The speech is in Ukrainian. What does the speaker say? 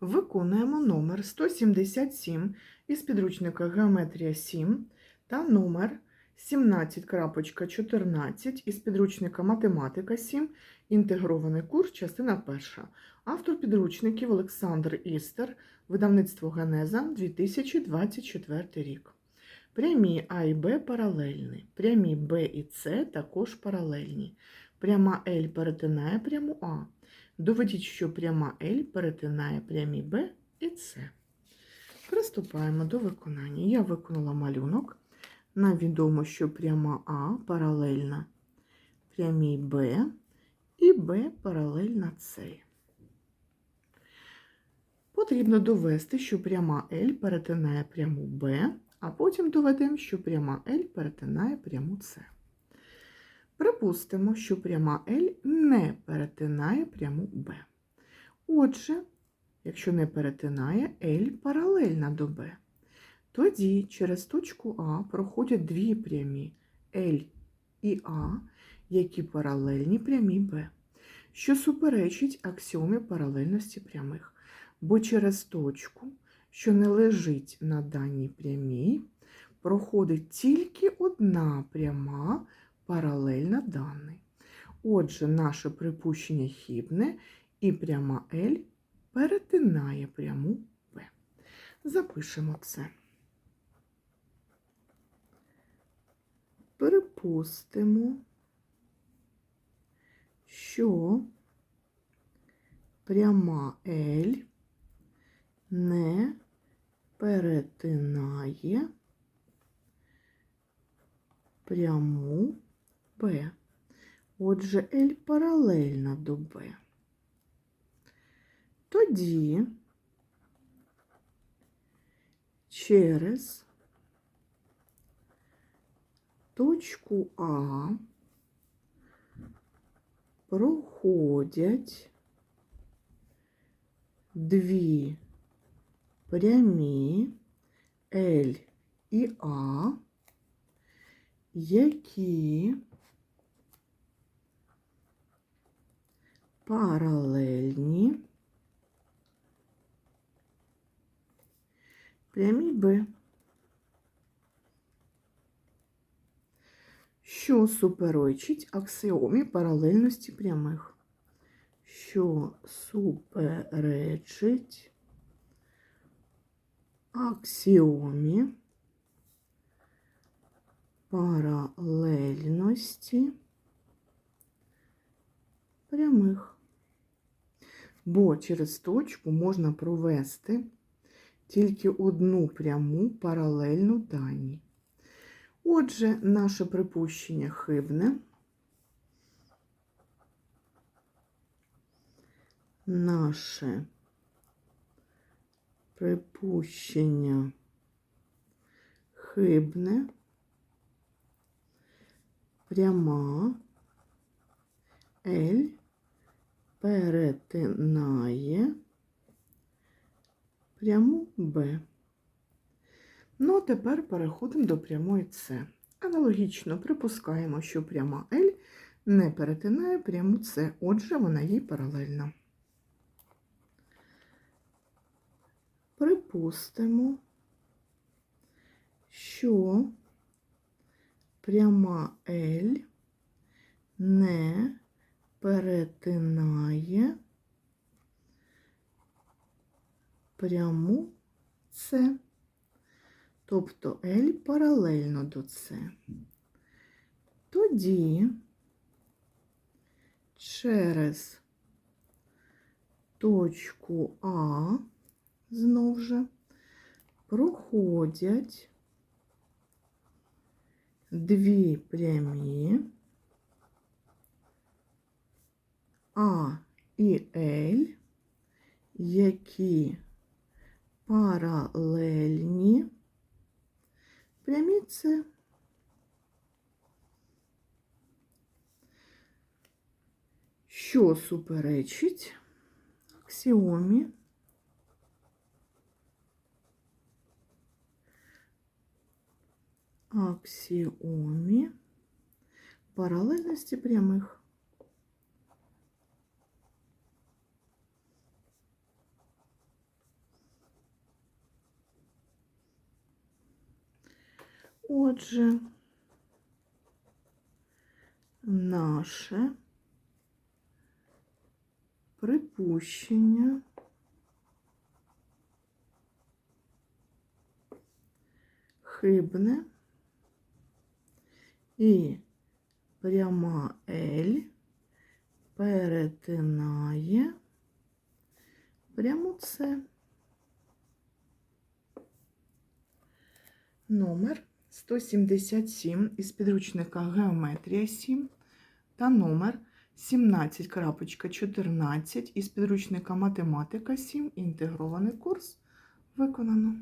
Виконуємо номер 177 із підручника Геометрія 7 та номер 17.14 із підручника Математика 7, інтегрований курс, частина 1. Автор підручників Олександр Істер, видавництво Генеза, 2024 рік. Прямі А і Б паралельні. Прямі Б і С також паралельні. Пряма L перетинає пряму А. Доведіть, що пряма L перетинає прямі Б і С. Приступаємо до виконання. Я виконала малюнок. Нам відомо, що пряма А паралельна прямій Б і Б паралельна С. Потрібно довести, що пряма L перетинає пряму Б, а потім доведемо, що пряма L перетинає пряму С. Припустимо, що пряма L не перетинає пряму Б. Отже, якщо не перетинає, L паралельна до Б. Тоді через точку А проходять дві прямі L і А, які паралельні прямій Б, що суперечить аксіомі паралельності прямих. Бо через точку, що не лежить на даній прямій, проходить тільки одна пряма паралельна даній. Отже, наше припущення хібне і пряма L перетинає пряму Б. Запишемо це. Припустимо, що пряма L не перетинає пряму Б. Отже, L паралельна до Б. Тоді через точку А проходять дві прямі L і А, які паралельні прямій Б. Що суперечить аксіомі паралельності прямих? Що суперечить аксіомі паралельності прямих. Бо через точку можна провести тільки одну пряму паралельну даній. Отже, наше припущення хибне. Наше припущення хибне, пряма L перетинає пряму Б. Ну, а тепер переходимо до прямої С. Аналогічно припускаємо, що пряма L не перетинає пряму С, отже, вона їй паралельна. Припустимо, що пряма L не перетинає пряму С. Тобто L паралельно до С. Тоді через точку А знов же проходять дві прямі А і L, які паралельні прямі С. Що суперечить аксіомі аксіомі паралельності прямих. Отже, наше припущення хибне і пряма L перетинає пряму С. Номер 177 із підручника Геометрія 7 та номер 17.14 із підручника Математика 7. Інтегрований курс виконано.